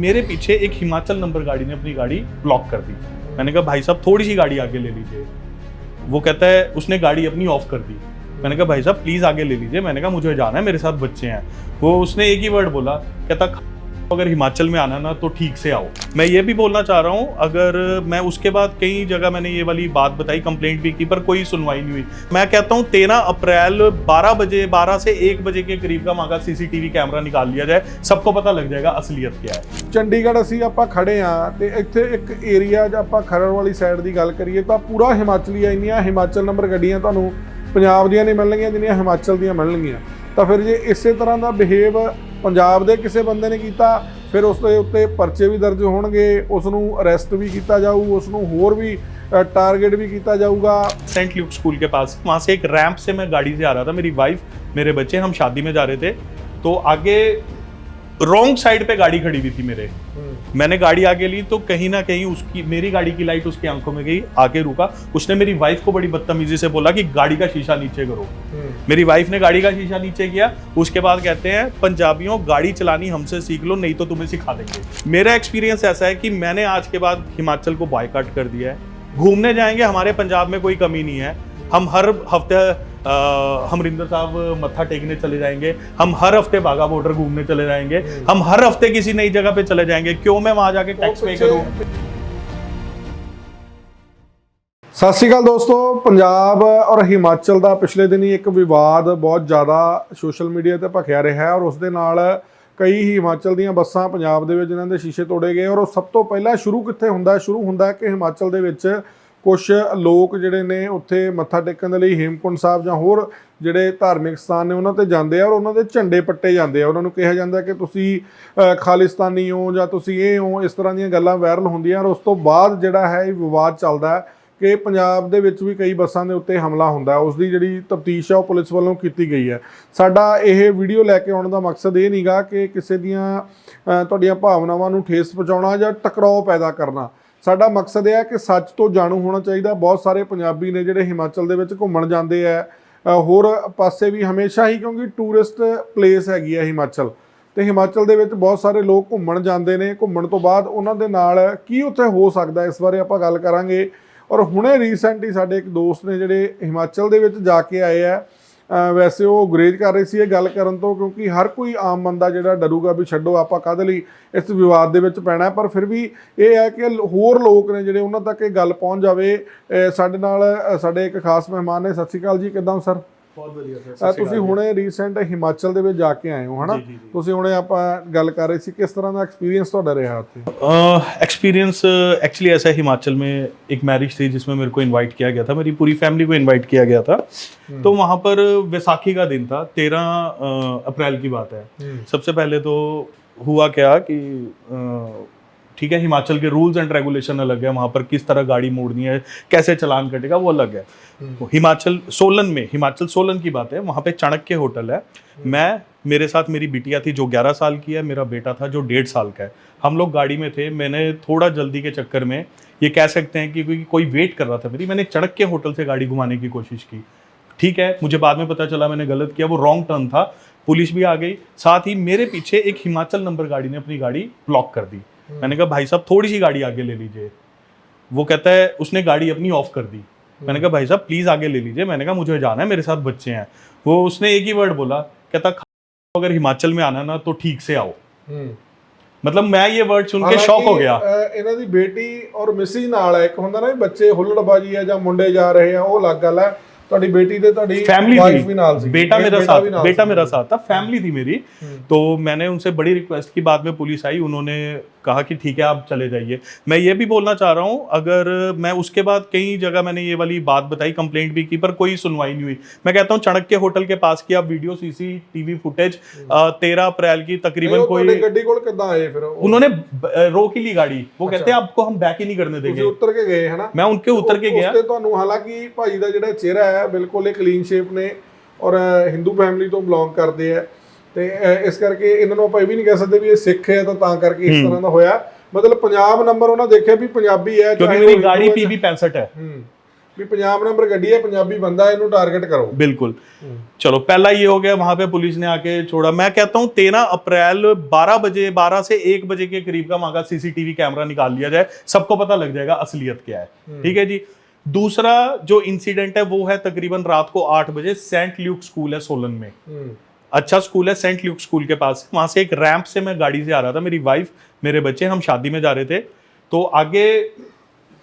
मेरे पीछे एक हिमाचल नंबर गाड़ी ने अपनी गाड़ी ब्लॉक कर दी। मैंने कहा, भाई साहब, थोड़ी सी गाड़ी आगे ले लीजिए। वो कहता है, उसने गाड़ी अपनी ऑफ़ कर दी। मैंने कहा, भाई साहब प्लीज़ आगे ले लीजिए। मैंने कहा, मुझे जाना है, मेरे साथ बच्चे हैं। वो उसने एक ही वर्ड बोला, कहता अगर हिमाचल में आना ना तो ठीक से आओ मैं ये भी बोलना चाह रहा हूँ अगर मैं उसके बाद कई जगह मैंने ये वाली बात बताई कंप्लेंट भी की पर कोई सुनवाई नहीं हुई मैं कहता हूँ तेरह अप्रैल 12 बजे 12 से 1 बजे के करीब का वहाँ का सीसीटीवी कैमरा निकाल लिया जाए सबको पता लग जाएगा असलियत क्या है ਚੰਡੀਗੜ੍ਹ ਅਸੀਂ ਆਪਾਂ ਖੜੇ ਆ ਤੇ ਇੱਥੇ ਇੱਕ ਏਰੀਆ 'ਚ ਆਪਾਂ ਖਰੜ ਵਾਲੀ ਸਾਈਡ ਦੀ ਗੱਲ ਕਰੀਏ ਤਾਂ ਪੂਰਾ ਹਿਮਾਚਲੀ ਆ ਇੰਨੀਆਂ ਹਿਮਾਚਲ ਨੰਬਰ ਗੱਡੀਆਂ ਤੁਹਾਨੂੰ ਪੰਜਾਬ ਦੀਆਂ ਨਹੀਂ ਮਿਲਣਗੀਆਂ ਜਿੰਨੀਆਂ ਹਿਮਾਚਲ ਦੀਆਂ ਮਿਲਣਗੀਆਂ ਤਾਂ ਫਿਰ ਜੇ ਇਸੇ ਤਰ੍ਹਾਂ ਦਾ ਬਿਹੇਵ ਪੰਜਾਬ ਦੇ ਕਿਸੇ ਬੰਦੇ ਨੇ ਕੀਤਾ ਫਿਰ ਉਸ ਦੇ ਉੱਤੇ ਪਰਚੇ ਵੀ ਦਰਜ ਹੋਣਗੇ ਉਸ ਨੂੰ ਅਰੈਸਟ ਵੀ ਕੀਤਾ ਜਾਊ ਉਸ ਨੂੰ ਹੋਰ ਵੀ ਟਾਰਗੇਟ ਵੀ ਕੀਤਾ ਜਾਊਗਾ सेंट ल्यूक स्कूल के पास वहां से एक रैंप से मैं गाड़ी से आ रहा था मेरी वाइफ मेरे बच्चे हम शादी में जा रहे थे तो आगे रॉन्ग साइड पे गाड़ी खड़ी हुई थी मेरे। मैंने गाड़ी आगे ली तो कहीं ना कहीं उसकी मेरी गाड़ी की लाइट उसकी आँखों में गई आगे रुका। उसने मेरी वाइफ को बड़ी बदतमीजी से बोला कि गाड़ी का शीशा नीचे करो। मेरी वाइफ ने गाड़ी का शीशा नीचे किया उसके बाद कहते हैं पंजाबियों गाड़ी चलानी हमसे सीख लो नहीं तो तुम्हें सिखा देंगे। मेरा एक्सपीरियंस ऐसा है कि मैंने आज के बाद हिमाचल को बायकाट कर दिया है। घूमने जाएँगे हमारे पंजाब में कोई कमी नहीं है। हम हर हफ़्ते अ, हमरिंदर साहब मत्था टेकने चले जाएंगे हम हर हफ्ते बागा बॉर्डर घूमने चले जाएंगे हम हर हफ्ते किसी नई जगह पे चले जाएंगे क्यों मैं वहां जाके टैक्स पे करूं ਸਤਿ ਸ਼੍ਰੀ ਅਕਾਲ ਦੋਸਤੋ ਪੰਜਾਬ ਔਰ ਹਿਮਾਚਲ ਦਾ ਪਿਛਲੇ ਦਿਨੀ ਇੱਕ ਵਿਵਾਦ ਬਹੁਤ ਜ਼ਿਆਦਾ ਸੋਸ਼ਲ ਮੀਡੀਆ ਤੇ ਭਖਿਆ ਰਿਹਾ ਹੈ ਔਰ ਉਸ ਦੇ ਨਾਲ ਕਈ ਹੀ ਹਿਮਾਚਲ ਦੀਆਂ ਬੱਸਾਂ ਪੰਜਾਬ ਦੇ ਵਿੱਚ ਜਿਨ੍ਹਾਂ ਦੇ ਸ਼ੀਸ਼ੇ ਤੋੜੇ ਗਏ ਔਰ ਉਹ ਸਭ ਤੋਂ ਪਹਿਲਾਂ ਸ਼ੁਰੂ ਕਿੱਥੇ ਹੁੰਦਾ ਹੈ ਸ਼ੁਰੂ ਹੁੰਦਾ ਹੈ ਕਿ ਹਿਮਾਚਲ ਦੇ ਵਿੱਚ ਕੁਝ ਲੋਕ ਜਿਹੜੇ ਨੇ ਉੱਥੇ ਮੱਥਾ ਟੇਕਣ ਦੇ ਲਈ ਹੇਮਕੁੰਟ ਸਾਹਿਬ ਜਾਂ ਹੋਰ ਜਿਹੜੇ ਧਾਰਮਿਕ ਸਥਾਨ ਨੇ ਉਹਨਾਂ ਤੇ ਜਾਂਦੇ ਆ ਔਰ ਉਹਨਾਂ ਦੇ ਝੰਡੇ ਪੱਟੇ ਜਾਂਦੇ ਆ। ਉਹਨਾਂ ਨੂੰ ਕਿਹਾ ਜਾਂਦਾ ਕਿ ਤੁਸੀਂ ਖਾਲਿਸਤਾਨੀ ਹੋ ਜਾਂ ਤੁਸੀਂ ਇਹ ਹੋ, ਇਸ ਤਰ੍ਹਾਂ ਦੀਆਂ ਗੱਲਾਂ ਵਾਇਰਲ ਹੁੰਦੀਆਂ ਔਰ ਉਸ ਤੋਂ ਬਾਅਦ ਜਿਹੜਾ ਹੈ ਇਹ ਵਿਵਾਦ ਚੱਲਦਾ ਹੈ ਕਿ ਪੰਜਾਬ ਦੇ ਵਿੱਚ ਵੀ ਕਈ ਬੱਸਾਂ ਦੇ ਉੱਤੇ ਹਮਲਾ ਹੁੰਦਾ ਹੈ। ਉਸ ਦੀ ਜਿਹੜੀ ਤਫਤੀਸ਼ ਆ ਉਹ ਪੁਲਿਸ ਵੱਲੋਂ ਕੀਤੀ ਗਈ ਹੈ। ਸਾਡਾ ਇਹ ਵੀਡੀਓ ਲੈ ਕੇ ਆਉਣ ਦਾ ਮਕਸਦ ਇਹ ਨਹੀਂਗਾ ਕਿ ਕਿਸੇ ਦੀਆਂ ਤੁਹਾਡੀਆਂ ਭਾਵਨਾਵਾਂ ਨੂੰ ਠੇਸ ਪਹੁੰਚਾਉਣਾ ਜਾਂ ਟਕਰਾਓ ਪੈਦਾ ਕਰਨਾ। ਸਾਡਾ ਮਕਸਦ ਇਹ ਹੈ ਕਿ ਸੱਚ ਤੋਂ ਜਾਣੂ ਹੋਣਾ ਚਾਹੀਦਾ। ਬਹੁਤ ਸਾਰੇ ਪੰਜਾਬੀ ਨੇ ਜਿਹੜੇ ਹਿਮਾਚਲ ਦੇ ਵਿੱਚ ਘੁੰਮਣ ਜਾਂਦੇ ਆ ਹੋਰ ਪਾਸੇ ਵੀ ਹਮੇਸ਼ਾ ਹੀ ਕਿਉਂਕਿ ਟੂਰਿਸਟ ਪਲੇਸ ਹੈਗੀ ਹੈ ਹਿਮਾਚਲ। ਤੇ ਹਿਮਾਚਲ ਦੇ ਵਿੱਚ ਬਹੁਤ ਸਾਰੇ ਲੋਕ ਘੁੰਮਣ ਜਾਂਦੇ ਨੇ। ਘੁੰਮਣ ਤੋਂ ਬਾਅਦ ਉਹਨਾਂ ਦੇ ਨਾਲ ਕੀ ਉੱਥੇ ਹੋ ਸਕਦਾ ਇਸ ਬਾਰੇ ਆਪਾਂ ਗੱਲ ਕਰਾਂਗੇ। ਔਰ ਹੁਣੇ ਰੀਸੈਂਟਲੀ ਸਾਡੇ ਇੱਕ ਦੋਸਤ ਨੇ ਜਿਹੜੇ ਹਿਮਾਚਲ ਦੇ ਵਿੱਚ ਜਾ ਕੇ ਆਏ ਆ ਵੈਸੇ ਉਹ ਗੁਰੇਜ ਕਰ ਰਹੇ ਸੀ ਇਹ ਗੱਲ ਕਰਨ ਤੋਂ, ਕਿਉਂਕਿ ਹਰ ਕੋਈ ਆਮ ਬੰਦਾ ਜਿਹੜਾ ਡਰੂਗਾ ਵੀ ਛੱਡੋ, ਆਪਾਂ ਕਾਹਦੇ ਲਈ ਇਸ ਵਿਵਾਦ ਦੇ ਵਿੱਚ ਪੈਣਾ ਪਰ ਫਿਰ ਵੀ ਇਹ ਹੈ ਕਿ ਹੋਰ ਲੋਕ ਨੇ ਜਿਹੜੇ ਉਹਨਾਂ ਤੱਕ ਇਹ ਗੱਲ ਪਹੁੰਚ ਜਾਵੇ ਸਾਡੇ ਨਾਲ ਸਾਡੇ ਇੱਕ ਖਾਸ ਮਹਿਮਾਨ ਨੇ। ਸਤਿ ਸ਼੍ਰੀ ਅਕਾਲ ਜੀ, ਕਿਦਾਂ ਸਰ? बहुत बढ़िया ਅ, ਤੁਸੀਂ ਹੁਣੇ ਰੀਸੈਂਟ ਹਿਮਾਚਲ ਦੇ ਵਿੱਚ ਜਾ ਕੇ ਆਏ ਹੋ ਹਨਾ ਜੀ, ਜੀ, ਜੀ। ਤੁਸੀਂ ਹੁਣੇ ਆਪਾਂ ਗੱਲ ਕਰ ਰਹੇ ਸੀ ਕਿਸ ਤਰ੍ਹਾਂ ਦਾ ਐਕਸਪੀਰੀਅੰਸ ਤੁਹਾਡਾ ਰਿਹਾ ਉੱਥੇ एक्सपीरियंस एक्चुअली ऐसा है हिमाचल में एक मैरिज थी जिसमें मेरे को इनवाइट किया गया था मेरी पूरी फैमिली को इनवाइट किया गया था तो वहाँ पर वैसाखी का दिन था तेरह अप्रैल की बात है सबसे पहले तो हुआ क्या कि अ, ठीक है हिमाचल के रूल्स एंड रेगुलेशन अलग है वहाँ पर किस तरह गाड़ी मोड़नी है कैसे चलान कटेगा वो अलग है। तो हिमाचल सोलन में हिमाचल सोलन की बात है वहाँ पे चाणक्य होटल है। मैं मेरे साथ मेरी बिटिया थी जो 11 साल की है मेरा बेटा था जो डेढ़ साल का है। हम लोग गाड़ी में थे मैंने थोड़ा जल्दी के चक्कर में ये कह सकते हैं कि क्योंकि कोई वेट कर रहा था मेरी मैंने चाणक्य होटल से गाड़ी घुमाने की कोशिश की। ठीक है मुझे बाद में पता चला मैंने गलत किया वो रॉन्ग टर्न था। पुलिस भी आ गई साथ ही मेरे पीछे एक हिमाचल नंबर गाड़ी ने अपनी गाड़ी ब्लॉक कर दी। मैंने कहा भाई साहब थोड़ी सी गाड़ी आगे ले लीजिए वो कहता है उसने गाड़ी अपनी ऑफ कर दी मैंने कहा भाई साहब प्लीज आगे ले लीजिए मैंने कहा मुझे जाना है मेरे साथ बच्चे हैं वो उसने एक ही वर्ड बोला कहता अगर हिमाचल में आना ना तो ठीक से आओ मतलब मैं ये वर्ड सुन के शॉक हो ਹਾਲਾਂਕਿ, गया ਅ, ਇਹਨਾਂ ਦੀ ਬੇਟੀ ਔਰ ਮਿਸਿਸ ਨਾਲ ਹੈ ਇੱਕ ਹੁੰਦਾ ਨਾ ਵੀ ਬੱਚੇ ਹੁੱਲੜਬਾਜੀ ਹੈ ਜਾਂ ਮੁੰਡੇ ਜਾ ਰਹੇ ਆ ਉਹ ਅਲੱਗ ਗੱਲ ਹੈ ਤੁਹਾਡੀ ਬੇਟੀ ਤੇ ਤੁਹਾਡੀ फैमिली ਵਾਈਫ थी ਵੀ ਨਾਲ ਸੀ बेटा मेरा भी साथ ਨਾਲ बेटा ਸੀ। मेरा साथ था फैमिली थी मेरी हम्म। तो मैंने उनसे बड़ी रिक्वेस्ट की बाद में पुलिस आई उन्होंने कहा कि ठीक है आप चले जाइए मैं ये भी बोलना चाह रहा हूँ अगर मैं उसके बाद कई जगह मैंने ये वाली बात बताई कंप्लेंट भी की पर कोई सुनवाई नहीं हुई मैं कहता हूँ चाणक्य होटल के पास की आप वीडियो सीसीटीवी फुटेज तेरह अप्रैल की नहीं, तकरीबन ਉਹ कोई ਤੁਹਾਡੀ ਗੱਡੀ ਕੋਲ ਕਿੱਦਾਂ ਆਏ ਫਿਰ ਉਹ? उन्होंने ब- अ, रोक ही ली गाड़ी वो अच्छा। कहते हैं आपको हम बैक ही नहीं करने ਤੁਸੀਂ देंगे ਉੱਤਰ ਕੇ ਗਏ ਹਨਾ मैं उनके उतर के ਉਸ गया ਤੇ ਤੁਹਾਨੂੰ ਹਾਲਾਂਕਿ ਭਾਜੀ ਦਾ ਜਿਹੜਾ ਚਿਹਰਾ ਹੈ ਬਿਲਕੁਲ ਹੀ ਕਲੀਨ ਸ਼ੇਪ ਨੇ ਔਰ ਅ, ਹਿੰਦੂ ਫੈਮਿਲੀ ਤੋਂ ਬਿਲੋਂਗ ਕਰਦੇ ਆ ਤੇ ਅ, ਇਸ ਕਰਕੇ ਇਹਨਾਂ ਨੂੰ ਆਪਾਂ ਇਹ ਵੀ ਨਹੀਂ ਕਹਿ ਸਕਦੇ ਵੀ ਇਹ ਸਿੱਖ ਹੈ ਤਾਂ ਤਾਂ ਕਰਕੇ ਇਸ ਤਰ੍ਹਾਂ ਦਾ ਹੋਇਆ ਮਤਲਬ ਪੰਜਾਬ ਨੰਬਰ ਉਹਨਾਂ ਦੇਖਿਆ ਵੀ ਪੰਜਾਬੀ ਹੈ क्योंकि ਚਾਹੇ मेरी ਉਹ गाड़ी ਹਿੰਦੂ ਹੈ, पीबी पैंसठ है ਹੂੰ ਵੀ ਪੰਜਾਬ ਨੰਬਰ ਗੱਡੀ ਹੈ ਪੰਜਾਬੀ ਬੰਦਾ ਇਹਨੂੰ ਟਾਰਗੇਟ ਕਰੋ बिल्कुल चलो पहला ये हो गया वहां पे पुलिस ने आके छोड़ा मैं कहता हूँ तेरह अप्रैल 12 बजे 12 से 1 बजे के करीब का वहां का सीसीटीवी कैमरा निकाल लिया जाए सबको पता लग जाएगा असलियत क्या है ठीक है जी दूसरा जो इंसिडेंट है वो है तकरीबन रात को आठ बजे सेंट ल्यूक स्कूल है सोलन में। अच्छा स्कूल है सेंट ल्यूक स्कूल के पास। वहाँ से एक रैंप से मैं गाड़ी से आ रहा था मेरी वाइफ मेरे बच्चे हम शादी में जा रहे थे। तो आगे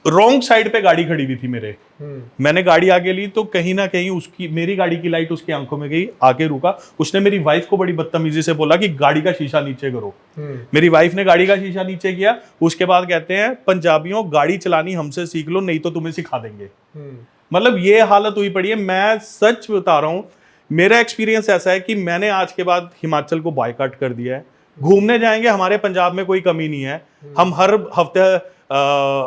रॉन्ग साइड पे गाड़ी खड़ी हुई थी मेरे। हम्म। मैंने गाड़ी आगे ली तो कहीं ना कहीं उसकी मेरी गाड़ी की लाइट उसकी आँखों में गई आगे रुका। उसने मेरी वाइफ को बड़ी बदतमीजी से बोला कि गाड़ी का शीशा नीचे करो। हम्म। मेरी वाइफ ने गाड़ी का शीशा नीचे किया उसके बाद कहते हैं पंजाबियों गाड़ी चलानी हमसे सीख लो नहीं तो तुम्हें सिखा देंगे। हम्म। मतलब ये हालत हुई पड़ी है। मैं सच बता रहा हूँ मेरा एक्सपीरियंस ऐसा है कि मैंने आज के बाद हिमाचल को बायकाट कर दिया है। घूमने जाएँगे हमारे पंजाब में कोई कमी नहीं है। हम हर हफ़्ते अ,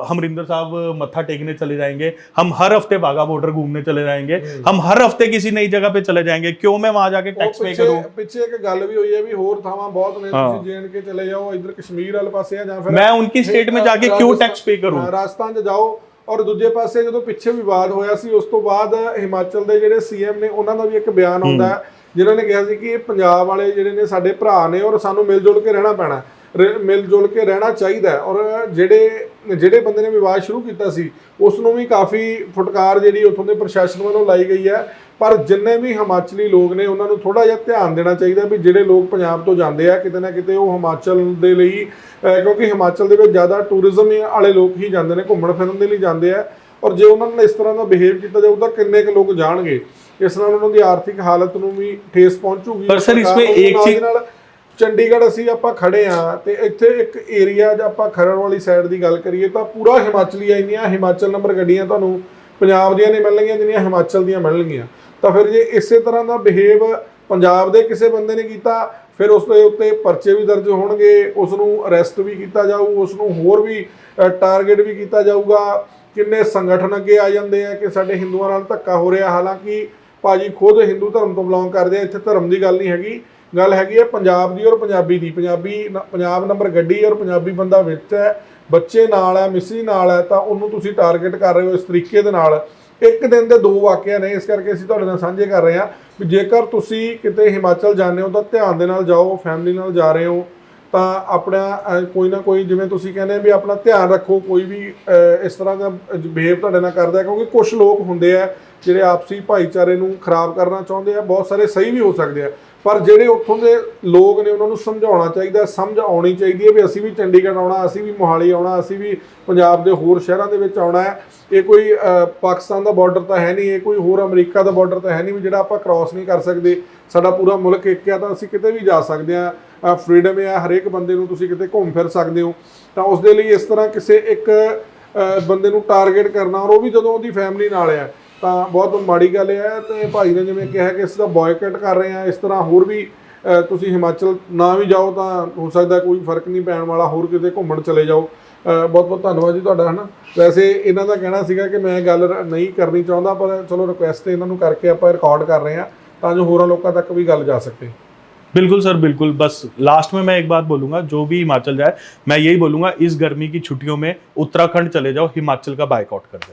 हम रिंदर साहब मत्था टेकने चले जाएंगे हम हर हफ्ते बागा बॉर्डर घूमने चले जाएंगे हम हर हफ्ते किसी नई जगह पे चले जाएंगे क्यों मैं वहां जाके ਉਹ टैक्स पे ਪਿੱਛੇ करूं ਪਿੱਛੇ ਇੱਕ ਗੱਲ ਵੀ ਹੋਈ ਹੈ ਵੀ ਹੋਰ ਥਾਵਾਂ ਬਹੁਤ ਨੇ ਹਾਂ। ਤੁਸੀਂ ਜੇਨ ਕੇ ਚਲੇ ਜਾਓ ਇਧਰ ਕਸ਼ਮੀਰ ਵਾਲੇ ਪਾਸੇ ਆ ਜਾਂ ਫਿਰ मैं उनकी स्टेट में जाके क्यों टैक्स पे करूं ਹਾਂ, ਰਾਜਸਥਾਨ 'ਚ ਜਾਓ ਔਰ ਦੂਜੇ ਪਾਸੇ ਜਦੋਂ ਪਿੱਛੇ ਵਿਵਾਦ ਹੋਇਆ ਸੀ ਉਸ ਤੋਂ ਬਾਅਦ ਹਿਮਾਚਲ ਦੇ ਜਿਹੜੇ ਸੀਐਮ ਨੇ ਉਹਨਾਂ ਦਾ ਵੀ ਇੱਕ ਬਿਆਨ ਆਉਂਦਾ ਹੈ ਜਿਨ੍ਹਾਂ ਨੇ ਕਿਹਾ ਸੀ ਕਿ ਇਹ ਪੰਜਾਬ ਵਾਲੇ ਜਿਹੜੇ ਨੇ ਸਾਡੇ ਭਰਾ ਨੇ ਔਰ ਸਾਨੂੰ ਮਿਲ ਜੁਲ ਕੇ ਰਹਿਣਾ ਪੈਣਾ ਰ- ਮਿਲ ਜੁਲ ਕੇ ਰਹਿਣਾ ਚਾਹੀਦਾ ਹੈ। ਔਰ ਜਿਹੜੇ ਜਿਹੜੇ ਬੰਦੇ ਨੇ ਵਿਵਾਦ ਸ਼ੁਰੂ ਕੀਤਾ ਸੀ ਉਸ ਨੂੰ ਵੀ ਕਾਫੀ ਫੁਟਕਾਰ ਜਿਹੜੀ ਉੱਥੋਂ ਦੇ ਪ੍ਰਸ਼ਾਸਨ ਵੱਲੋਂ ਲਾਈ ਗਈ ਹੈ। ਪਰ ਜਿੰਨੇ ਵੀ ਹਿਮਾਚਲੀ ਲੋਕ ਨੇ ਉਹਨਾਂ ਨੂੰ ਥੋੜਾ ਜਿਹਾ ਧਿਆਨ ਦੇਣਾ ਚਾਹੀਦਾ ਵੀ ਜਿਹੜੇ ਲੋਕ ਪੰਜਾਬ ਤੋਂ ਜਾਂਦੇ ਆ ਕਿਤੇ ਨਾ ਕਿਤੇ ਉਹ ਹਿਮਾਚਲ ਦੇ ਲਈ ਕਿਉਂਕਿ ਹਿਮਾਚਲ ਦੇ ਵਿੱਚ ਜ਼ਿਆਦਾ ਟੂਰਿਜ਼ਮ ਵਾਲੇ ਲੋਕ ਹੀ ਜਾਂਦੇ ਨੇ ਘੁੰਮਣ ਫਿਰਨ ਦੇ ਲਈ ਜਾਂਦੇ ਆ। ਔਰ ਜੇ ਉਹਨਾਂ ਨਾਲ ਇਸ ਤਰ੍ਹਾਂ ਦਾ ਬਿਹੇਵ ਕੀਤਾ ਜਾਊ ਤਾਂ ਕਿੰਨੇ ਕੁ ਲੋਕ ਜਾਣਗੇ। ਇਸ ਨਾਲ ਉਹਨਾਂ ਦੀ ਆਰਥਿਕ ਹਾਲਤ ਨੂੰ ਵੀ ਠੇਸ ਪਹੁੰਚੂਗੀ। ਪਰ ਸਰ ਇਸ ਵਿੱਚ ਇੱਕ ਚੀਜ਼ ਚੰਡੀਗੜ੍ਹ ਅਸੀਂ ਆਪਾਂ ਖੜੇ ਆ ਤੇ ਇੱਥੇ ਇੱਕ ਏਰੀਆ ਜੇ ਆਪਾਂ ਖਰੜ ਵਾਲੀ ਸਾਈਡ ਦੀ ਗੱਲ ਕਰੀਏ ਤਾਂ ਪੂਰਾ ਹਿਮਾਚਲੀ ਆਈਆਂ ਹਿਮਾਚਲ ਨੰਬਰ ਗੱਡੀਆਂ ਤੁਹਾਨੂੰ ਪੰਜਾਬ ਦੀਆਂ ਨਹੀਂ ਮਿਲਣਗੀਆਂ, ਜਿੰਨੀਆਂ ਹਿਮਾਚਲ ਦੀਆਂ ਮਿਲਣਗੀਆਂ। ਤਾਂ ਫਿਰ ਜੇ ਇਸੇ ਤਰ੍ਹਾਂ ਦਾ ਬਿਹੇਵ ਪੰਜਾਬ ਦੇ ਕਿਸੇ ਬੰਦੇ ਨੇ ਕੀਤਾ, ਫਿਰ ਉਸ ਦੇ ਉੱਤੇ ਪਰਚੇ ਵੀ ਦਰਜ ਹੋਣਗੇ ਉਸ ਨੂੰ ਅਰੈਸਟ ਵੀ ਕੀਤਾ ਜਾਊ ਉਸ ਨੂੰ ਹੋਰ ਵੀ ਟਾਰਗੇਟ ਵੀ ਕੀਤਾ ਜਾਊਗਾ। ਕਿੰਨੇ ਸੰਗਠਨ ਅੱਗੇ ਆ ਜਾਂਦੇ ਆ ਕਿ ਸਾਡੇ ਹਿੰਦੂਆਂ ਨਾਲ ਧੱਕਾ ਹੋ ਰਿਹਾ, ਹਾਲਾਂਕਿ ਭਾਜੀ ਖੁਦ ਹਿੰਦੂ ਧਰਮ ਤੋਂ ਬਿਲੋਂਗ ਕਰਦੇ ਆ, ਇੱਥੇ ਧਰਮ ਦੀ ਗੱਲ ਨਹੀਂ ਹੈਗੀ। ਗੱਲ ਹੈਗੀ ਹੈ ਪੰਜਾਬ ਦੀ ਔਰ ਪੰਜਾਬੀ ਦੀ। ਪੰਜਾਬੀ ਪੰਜਾਬ ਨੰਬਰ ਗੱਡੀ ਔਰ ਪੰਜਾਬੀ ਬੰਦਾ ਵਿੱਚ ਹੈ, ਬੱਚੇ ਨਾਲ ਹੈ, ਮਿਸੀ ਨਾਲ ਹੈ, ਤਾਂ ਉਹਨੂੰ ਤੁਸੀਂ ਟਾਰਗੇਟ ਕਰ ਰਹੇ ਹੋ ਇਸ ਤਰੀਕੇ ਦੇ ਨਾਲ। ਇੱਕ ਦਿਨ ਦੇ ਦੋ ਵਾਕਿਆ ਨੇ, ਇਸ ਕਰਕੇ ਅਸੀਂ ਤੁਹਾਡੇ ਨਾਲ ਸਾਂਝੇ ਕਰ ਰਹੇ ਹਾਂ ਵੀ ਜੇਕਰ ਤੁਸੀਂ ਕਿਤੇ ਹਿਮਾਚਲ ਜਾਂਦੇ ਹੋ ਤਾਂ ਧਿਆਨ ਦੇ ਨਾਲ ਜਾਓ ਫੈਮਿਲੀ ਨਾਲ ਜਾ ਰਹੇ ਹੋ, ਤਾਂ ਆਪਣਾ ਕੋਈ ਨਾ ਕੋਈ ਜਿਵੇਂ ਤੁਸੀਂ ਕਹਿੰਦੇ ਵੀ ਆਪਣਾ ਧਿਆਨ ਰੱਖੋ, ਕੋਈ ਵੀ ਇਸ ਤਰ੍ਹਾਂ ਦਾ ਬਿਹੇਵ ਤੁਹਾਡੇ ਨਾਲ ਕਰਦਾ ਕਿਉਂਕਿ ਕੁਝ ਲੋਕ ਹੁੰਦੇ ਆ ਜਿਹੜੇ ਆਪਸੀ ਭਾਈਚਾਰੇ ਨੂੰ ਖਰਾਬ ਕਰਨਾ ਚਾਹੁੰਦੇ ਆ, ਬਹੁਤ ਸਾਰੇ ਸਹੀ ਵੀ ਹੋ ਸਕਦੇ ਆ। ਪਰ ਜਿਹੜੇ ਉੱਥੋਂ ਦੇ ਲੋਕ ਨੇ, ਉਹਨਾਂ ਨੂੰ ਸਮਝਾਉਣਾ ਚਾਹੀਦਾ, ਸਮਝ ਆਉਣੀ ਚਾਹੀਦੀ ਹੈ ਵੀ ਅਸੀਂ ਵੀ ਚੰਡੀਗੜ੍ਹ ਆਉਣਾ, ਅਸੀਂ ਵੀ ਮੋਹਾਲੀ ਆਉਣਾ, ਅਸੀਂ ਵੀ ਪੰਜਾਬ ਦੇ ਹੋਰ ਸ਼ਹਿਰਾਂ ਦੇ ਵਿੱਚ ਆਉਣਾ ਹੈ। ਇਹ ਕੋਈ ਪਾਕਿਸਤਾਨ ਦਾ ਬਾਰਡਰ ਤਾਂ ਹੈ ਨਹੀਂ, ਇਹ ਕੋਈ ਹੋਰ ਅਮਰੀਕਾ ਦਾ ਬਾਰਡਰ ਤਾਂ ਹੈ ਨਹੀਂ ਵੀ ਜਿਹੜਾ ਆਪਾਂ ਕ੍ਰਾਸ ਨਹੀਂ ਕਰ ਸਕਦੇ। ਸਾਡਾ ਪੂਰਾ ਮੁਲਕ ਇੱਕ ਆ ਤਾਂ ਅਸੀਂ ਕਿਤੇ ਵੀ ਜਾ ਸਕਦੇ ਆ ਫਰੀडम ਹੈ, ਹਰੇਕ ਬੰਦੇ ਨੂੰ ਤੁਸੀਂ ਕਿਤੇ ਘੁੰਮ ਫਿਰ ਸਕਦੇ ਹੋ। ਤਾਂ ਉਸ ਦੇ ਲਈ ਇਸ ਤਰ੍ਹਾਂ ਕਿਸੇ ਇੱਕ ਬੰਦੇ ਨੂੰ ਟਾਰਗੇਟ ਕਰਨਾ ਔਰ ਉਹ ਵੀ ਜਦੋਂ ਉਹਦੀ ਫੈਮਿਲੀ ਨਾਲ ਹੈ। ਤਾਂ ਬਹੁਤ ਮਾੜੀ ਗੱਲ ਹੈ ਤੇ ਭਾਈ ਨੇ ਜਿਵੇਂ ਕਿਹਾ ਕਿ ਇਸ ਦਾ ਬਾਇਕਾਟ ਕਰ ਰਹੇ ਆ ਇਸ ਤਰ੍ਹਾਂ ਹੋਰ ਵੀ ਅਹ, ਤੁਸੀਂ ਹਿਮਾਚਲ ਨਾ ਵੀ ਜਾਓ ਤਾਂ ਹੋ ਸਕਦਾ ਕੋਈ ਫਰਕ ਨਹੀਂ ਪੈਣ ਵਾਲਾ ਹੋਰ ਕਿਤੇ ਘੁੰਮਣ ਚਲੇ ਜਾਓ ਬਹੁਤ ਬਹੁਤ ਧੰਨਵਾਦ ਜੀ ਤੁਹਾਡਾ ਹਨਾ ਵੈਸੇ ਇਹਨਾਂ ਦਾ ਕਹਿਣਾ ਸੀਗਾ ਕਿ ਮੈਂ ਗੱਲ ਰ- ਨਹੀਂ ਕਰਨੀ ਚਾਹੁੰਦਾ ਪਰ ਚਲੋ ਰਿਕੁਐਸਟ ਇਹਨਾਂ ਨੂੰ ਕਰਕੇ ਆਪਾਂ ਰਿਕਾਰਡ ਕਰ ਰਹੇ ਆ ਤਾਂ ਜੋ ਹੋਰਾਂ ਲੋਕਾਂ ਤੱਕ ਵੀ ਗੱਲ ਜਾ ਸਕੇ बिल्कुल सर बिल्कुल बस लास्ट में मैं एक बात बोलूंगा जो भी हिमाचल जाए मैं यही बोलूंगा इस गर्मी की छुट्टियों में उत्तराखंड चले जाओ हिमाचल का बायकॉट कर देना